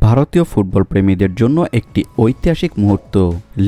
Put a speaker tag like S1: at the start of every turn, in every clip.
S1: ভারতীয় ফুটবল প্রেমীদের জন্য একটি ঐতিহাসিক মুহূর্ত।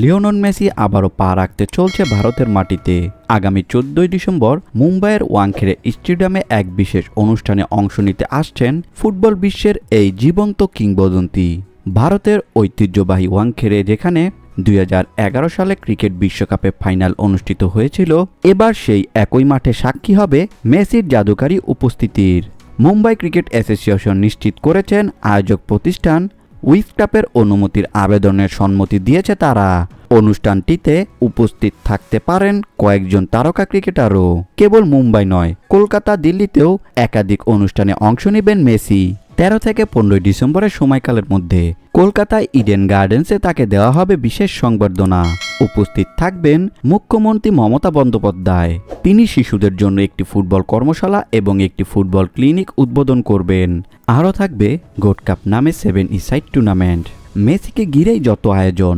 S1: লিওনন মেসি আবারও পা রাখতে চলছে ভারতের মাটিতে। আগামী চোদ্দই ডিসেম্বর মুম্বাইয়ের ওয়াংখেড়ে স্টেডিয়ামে এক বিশেষ অনুষ্ঠানে অংশ নিতে আসছেন ফুটবল বিশ্বের এই জীবন্ত কিংবদন্তি। ভারতের ঐতিহ্যবাহী ওয়াংখেড়ে যেখানে দুই হাজার এগারো সালে ক্রিকেট বিশ্বকাপে ফাইনাল অনুষ্ঠিত হয়েছিল, এবার সেই একই মাঠে সাক্ষী হবে মেসির জাদুকারী উপস্থিতির। মুম্বাই ক্রিকেট অ্যাসোসিয়েশন নিশ্চিত করেছেন আয়োজক প্রতিষ্ঠান উইসকাপের অনুমতির আবেদনের সম্মতি দিয়েছে তারা। অনুষ্ঠানটিতে উপস্থিত থাকতে পারেন কয়েকজন তারকা ক্রিকেটারও। কেবল মুম্বাই নয়, কলকাতা, দিল্লিতেও একাধিক অনুষ্ঠানে অংশ নেবেন মেসি। তেরো থেকে পনেরোই ডিসেম্বরের সময়কালের মধ্যে কলকাতায় ইডেন গার্ডেন্সে তাকে দেওয়া হবে বিশেষ সংবর্ধনা। উপস্থিত থাকবেন মুখ্যমন্ত্রী মমতা বন্দ্যোপাধ্যায়। তিনি শিশুদের জন্য একটি ফুটবল কর্মশালা এবং একটি ফুটবল ক্লিনিক উদ্বোধন করবেন। আরও থাকবে গোট কাপ নামে সেভেন ইসাইড টুর্নামেন্ট মেসিকে ঘিরেই যত আয়োজন।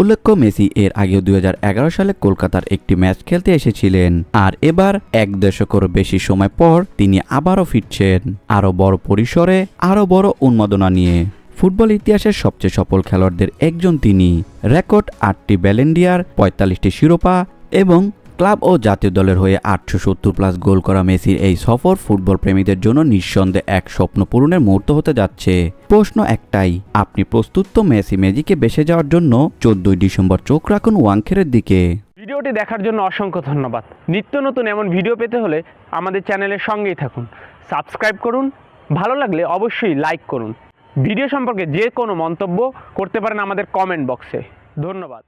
S1: উল্লেখ্য মেসি এর আগে দুই সালে কলকাতার একটি ম্যাচ খেলতে এসেছিলেন। আর এবার এক দশকেরও বেশি সময় পর তিনি আবারও ফিরছেন। আরও বড় পরিসরে, আরও বড় উন্মাদনা নিয়ে। ফুটবল ইতিহাসের সবচেয়ে সফল খেলোয়াড়দের একজন তিনি। রেকর্ড আটটি ব্যালেন্ডিয়ার, পঁয়তাল্লিশটি শিরোপা এবং ক্লাব ও জাতীয় দলের হয়ে আটশো সত্তর প্লাস গোল করা মেসির এই সফর ফুটবল প্রেমীদের জন্য নিঃসন্দেহে এক স্বপ্ন পূরণের মুহূর্ত হতে যাচ্ছে। প্রশ্ন একটাই, আপনি প্রস্তুত তো মেসি মেজিকে বেসে যাওয়ার জন্য? চোদ্দই ডিসেম্বর চোখ রাখুন ওয়াংখেরের দিকে।
S2: ভিডিওটি দেখার জন্য অসংখ্য ধন্যবাদ। নিত্য নতুন এমন ভিডিও পেতে হলে আমাদের চ্যানেলের সঙ্গেই থাকুন। সাবস্ক্রাইব করুন, ভালো লাগলে অবশ্যই লাইক করুন। ভিডিও সম্পর্কে যে কোনো মন্তব্য করতে পারেন আমাদের কমেন্ট বক্সে। ধন্যবাদ।